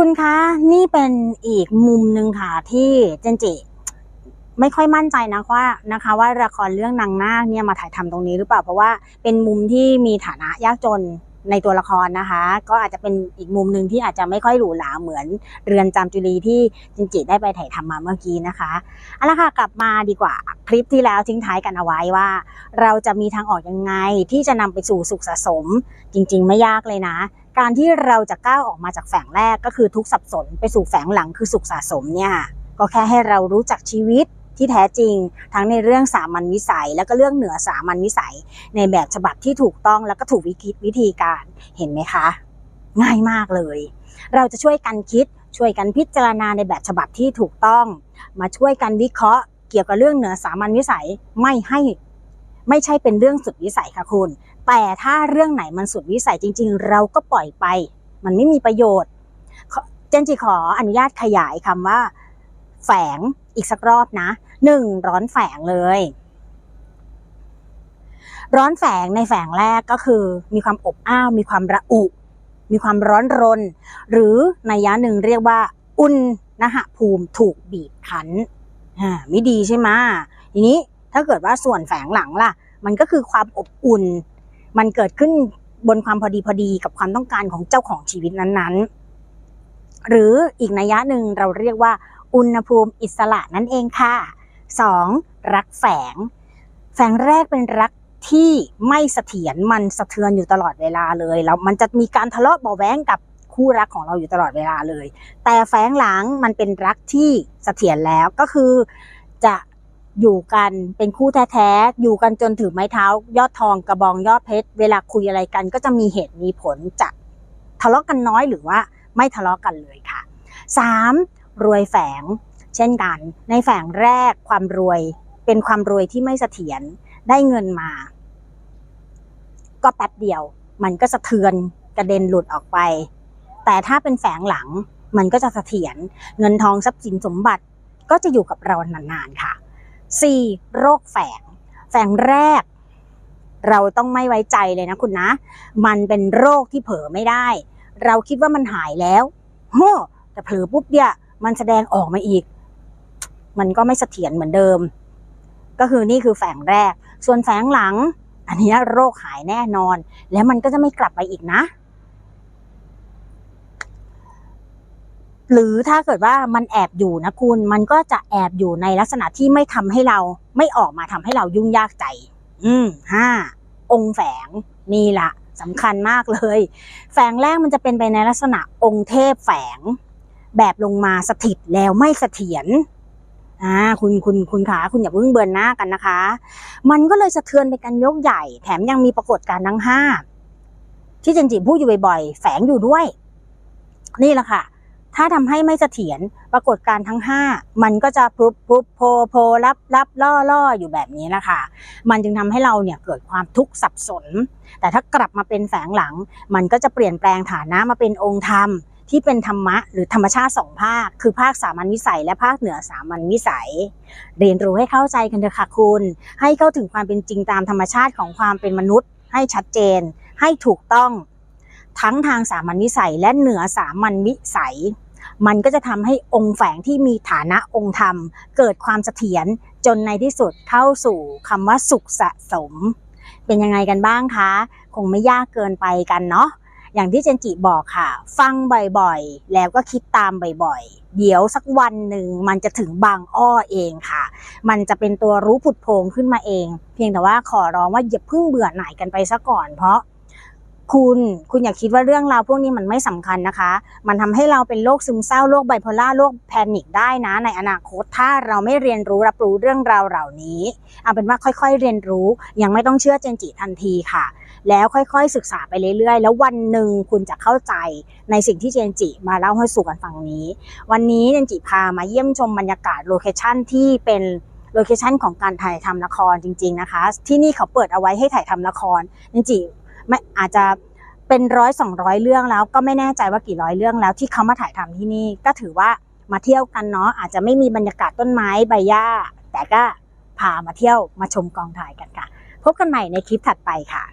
คุณคะนี่เป็นอีกมุมหนึ่งค่ะที่เจนจิไม่ค่อยมั่นใจนะว่านะคะ ว่าละครเรื่องนางนาคเนี่ยมาถ่ายทำตรงนี้หรือเปล่าเพราะว่าเป็นมุมที่มีฐานะยากจนในตัวละครนะคะ ก็อาจจะเป็นอีกมุมหนึ่งที่อาจจะไม่ค่อยหรูหราเหมือนเรือนจำจุลีที่เจนจิได้ไปถ่ายทำมาเมื่อกี้นะคะเอาละค่ะกลับมาดีกว่าคลิปที่แล้วทิ้งท้ายกันเอาไว้ว่า เราจะมีทางออกยังไงที่จะนำไปสู่สุขสะสม จริง ๆ ไม่ยากเลยนะ การที่เราจะก้าวออกมาจากแฝงแรกก็คือทุกสับสนไปสู่แฝงหลังคือสุขสะสมเนี่ยก็แค่ให้เรารู้จักชีวิตที่แท้จริง ทั้งในเรื่องสามัญวิสัย แล้วก็เรื่องเหนือสามัญวิสัย ในแบบฉบับที่ถูกต้องแล้วก็ถูกวิธีวิธีการเห็นไหมคะ ง่ายมากเลย เราจะช่วยกันคิดช่วยกันพิจารณาในแบบฉบับที่ถูกต้อง มาช่วยกันวิเคราะห์ เกี่ยวกับเรื่องเหนือสามัญวิสัยไม่ให้ ไม่ใช่เป็นเรื่องสุดวิสัยค่ะคุณ แต่ถ้าเรื่องไหนมันสุดวิสัยจริง ๆ เราก็ปล่อยไป มันไม่มีประโยชน์ เจนจิขออนุญาตขยายคำว่า แฝงอีกสักรอบนะหนึ่งร้อนแฝงเลย ร้อนแฝงในแฝงแรกก็คือ มีความอบอ้าวมีความระอุ มีความร้อนรน หรือในยะหนึ่งเรียกว่า อุณนหภูมิถูกบีบคั้นอ่าไม่ดีใช่ไหมทีนี้ ถ้าเกิดว่าส่วนแฝงหลังล่ะ มันก็คือความอบอุ่น มันเกิดขึ้นบนความพอดีพอดีกับความต้องการของเจ้าของชีวิตนั้นๆ หรืออีกนัยยะหนึ่งเราเรียกว่า อุณหภูมิอิสระนั่นเองค่ะ 2. รักแฝง แฝงแรกเป็นรักที่ไม่เสถียรมันสะเทือนอยู่ตลอดเวลาเลยแล้วมันจะมีการทะเลาะเบาแวงกับคู่รักของเราอยู่ตลอดเวลาเลย แต่แฝงหลังมันเป็นรักที่เสถียรแล้วก็คือจะ อยู่กันเป็นคู่แท้ๆ อยู่กันจนถือไม้เท้า ยอดทองกระบองยอดเพชร เวลาคุยอะไรกัน ก็จะมีเหตุมีผลจะทะเลาะกันน้อยหรือว่าไม่ทะเลาะกันเลยค่ะ 3. รวยแฝง เช่นกัน ในแฝงแรกความรวยเป็นความรวยที่ไม่เสถียรได้เงินมา ก็แป๊บเดียว มันก็สะเทือนกระเด็นหลุดออกไป แต่ถ้าเป็นแฝงหลังมันก็จะเสถียรเงินทองทรัพย์สินสมบัติก็จะอยู่กับเรานานๆค่ะ 4. โรคแฝง แฝงแรก เราต้องไม่ไว้ใจเลยนะคุณนะ มันเป็นโรคที่เผลอไม่ได้ เราคิดว่ามันหายแล้วโฮ้แต่เผลอปุ๊บเนี่ยมันแสดงออกมาอีก มันก็ไม่เสถียรเหมือนเดิม ก็คือนี่คือแฝงแรก ส่วนแฝงหลัง อันนี้โรคหายแน่นอน แล้วมันก็จะไม่กลับไปอีกนะ หรือถ้าเกิดว่ามันแอบอยู่นะคุณ มันก็จะแอบอยู่ในลักษณะที่ไม่ทำให้เราไม่ออกมาทำให้เรายุ่งยากใจ อืมห้าองค์แฝงนี่ละสำคัญมากเลย แฝงแรกมันจะเป็นไปในลักษณะองค์เทพแฝง แบบลงมาสถิตแล้วไม่เสถียรอ่าคุณคุณคุณขาคุณอย่าเพิ่งเบือนหน้ากันนะคะ มันก็เลยสะเทือนไปกันยกใหญ่ แถมยังมีปรากฏการณ์ทั้งห้าที่เจนจิพูดอยู่บ่อยๆแฝงอยู่ด้วย นี่แหละค่ะ ถ้าทำให้ไม่เสถียรปรากฏการทั้งห้ามันก็จะพรุบพรุบโพโพรับรับล่อล่ออยู่แบบนี้แหละคะ มันจึงทำให้เราเนี่ยเกิดความทุกข์สับสน แต่ถ้ากลับมาเป็นแฝงหลัง มันก็จะเปลี่ยนแปลงฐานะมาเป็นองค์ธรรมที่เป็นธรรมะหรือธรรมชาติสองภาค คือภาคสามัญวิสัย และภาคเหนือสามัญวิสัย เรียนรู้ให้เข้าใจกันเถอะค่ะคุณ ให้เข้าถึงความเป็นจริงตามธรรมชาติของความเป็นมนุษย์ ให้ชัดเจน ให้ถูกต้อง ทั้งทางสามัญวิสัยและเหนือสามัญวิสัย มันก็จะทำให้องค์แฝงที่มีฐานะองค์ธรรม เกิดความเสถียรจนในที่สุดเข้าสู่คำว่าสุขสะสม เป็นยังไงกันบ้างคะ คงไม่ยากเกินไปกันเนาะอย่างที่เจนจิบอกค่ะ ฟังบ่อยๆ แล้วก็คิดตามบ่อยๆ เดี๋ยวสักวันหนึ่งมันจะถึงบางอ้อเองค่ะ มันจะเป็นตัวรู้ผุดโพงขึ้นมาเอง เพียงแต่ว่าขอร้องว่าอย่าเพิ่งเบื่อหน่ายกันไปซะก่อนเพราะ คุณคุณอย่าคิดว่าเรื่องราวพวกนี้มันไม่สำคัญนะคะ มันทำให้เราเป็นโรคซึมเศร้าโรคไบโพล่าโรคแพนิคได้นะ ในอนาคตถ้าเราไม่เรียนรู้รับรู้เรื่องราวเหล่านี้เอาเป็นว่าค่อยๆเรียนรู้ยังไม่ต้องเชื่อเจนจิทันทีค่ะ แล้วค่อยๆศึกษาไปเรื่อยๆ แล้ววันหนึ่งคุณจะเข้าใจในสิ่งที่เจนจิมาเล่าให้สู่กันฟังนี้ วันนี้เจนจิพามาเยี่ยมชมบรรยากาศโลเคชั่นที่เป็นโลเคชั่นของการถ่ายทำละครจริง ๆนะคะ ที่นี่เขาเปิดเอาไว้ให้ถ่ายทำละครเจนจิ ไม่อาจจะเป็นร้อยสองร้อยเรื่องแล้วก็ไม่แน่ใจว่ากี่ร้อยเรื่องแล้วที่เขามาถ่ายทำที่นี่ก็ถือว่ามาเที่ยวกันเนาะอาจจะไม่มีบรรยากาศต้นไม้ใบหญ้า แต่ก็พามาเที่ยวมาชมกองถ่ายกันค่ะ พบกันใหม่ในคลิปถัดไปค่ะ